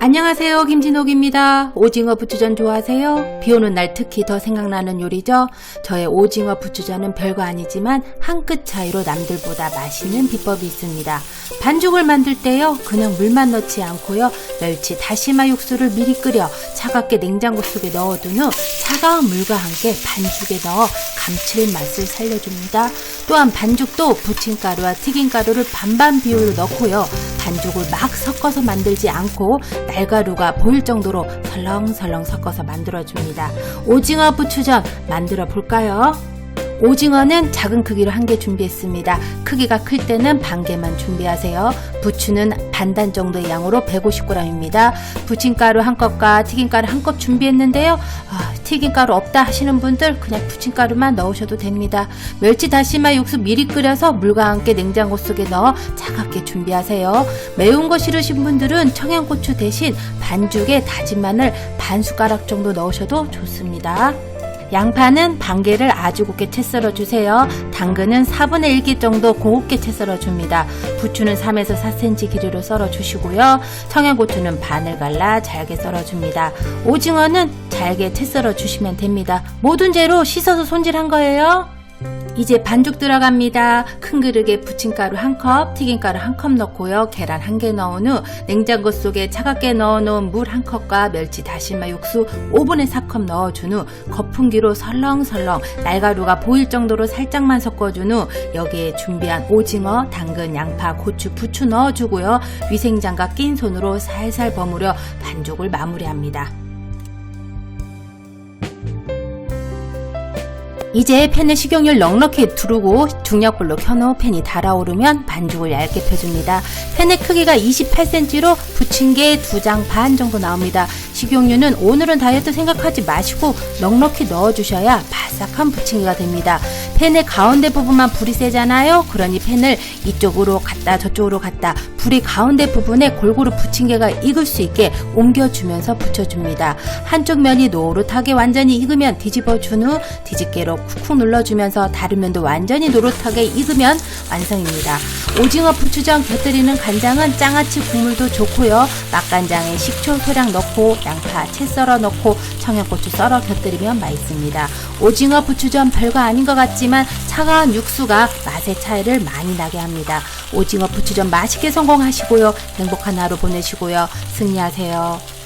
안녕하세요. 김진옥입니다. 오징어 부추전 좋아하세요? 비 오는 날 특히 더 생각나는 요리죠? 저의 오징어 부추전은 별거 아니지만 한 끗 차이로 남들보다 맛있는 비법이 있습니다. 반죽을 만들 때요. 그냥 물만 넣지 않고요. 멸치 다시마 육수를 미리 끓여 차갑게 냉장고 속에 넣어둔 후 차가운 물과 함께 반죽에 넣어 감칠맛을 살려줍니다. 또한 반죽도 부침가루와 튀김가루를 반반 비율로 넣고요. 반죽을 막 섞어서 만들지 않고 날가루가 보일 정도로 설렁설렁 섞어서 만들어줍니다. 오징어 부추전 만들어 볼까요? 오징어는 작은 크기로 한 개 준비했습니다. 크기가 클 때는 반 개만 준비하세요. 부추는 반단 정도의 양으로 150g입니다. 부침가루 한 컵과 튀김가루 한 컵 준비했는데요. 아, 튀김가루 없다 하시는 분들 그냥 부침가루만 넣으셔도 됩니다. 멸치 다시마 육수 미리 끓여서 물과 함께 냉장고 속에 넣어 차갑게 준비하세요. 매운 거 싫으신 분들은 청양고추 대신 반죽에 다진 마늘 반 숟가락 정도 넣으셔도 좋습니다. 양파는 반 개를 아주 곱게 채 썰어 주세요. 당근은 4분의 1개 정도 곱게 채 썰어 줍니다. 부추는 3에서 4cm 길이로 썰어 주시고요. 청양고추는 반을 갈라 잘게 썰어 줍니다. 오징어는 잘게 채 썰어 주시면 됩니다. 모든 재료 씻어서 손질한 거예요. 이제 반죽 들어갑니다. 큰 그릇에 부침가루 한 컵, 튀김가루 한 컵 넣고요. 계란 한 개 넣은 후 냉장고 속에 차갑게 넣어놓은 물 한 컵과 멸치 다시마 육수 5분의 4컵 넣어준 후 거품기로 설렁설렁 날가루가 보일 정도로 살짝만 섞어준 후 여기에 준비한 오징어, 당근, 양파, 고추, 부추 넣어주고요. 위생장갑 낀 손으로 살살 버무려 반죽을 마무리합니다. 이제 팬에 식용유를 넉넉히 두르고 중약불로 켜놓은 팬이 달아오르면 반죽을 얇게 펴줍니다. 팬의 크기가 28cm로 부침개 두장반 정도 나옵니다. 식용유는 오늘은 다이어트 생각하지 마시고 넉넉히 넣어주셔야 바삭한 부침개가 됩니다. 팬의 가운데 부분만 불이 세잖아요. 그러니 팬을 이쪽으로 갔다 저쪽으로 갔다 불이 가운데 부분에 골고루 부침개가 익을 수 있게 옮겨주면서 붙여줍니다. 한쪽 면이 노릇하게 완전히 익으면 뒤집어준 후 뒤집개로 쿡쿡 눌러주면서 다른 면도 완전히 노릇하게 익으면 완성입니다. 오징어 부추전 곁들이는 간장은 장아찌 국물도 좋고요. 맛간장에 식초 소량 넣고 양파 채 썰어 넣고 청양고추 썰어 곁들이면 맛있습니다. 오징어 부추전 별거 아닌 것 같지만 차가운 육수가 맛의 차이를 많이 나게 합니다. 오징어 부추전 맛있게 성공하시고요. 행복한 하루 보내시고요. 승리하세요.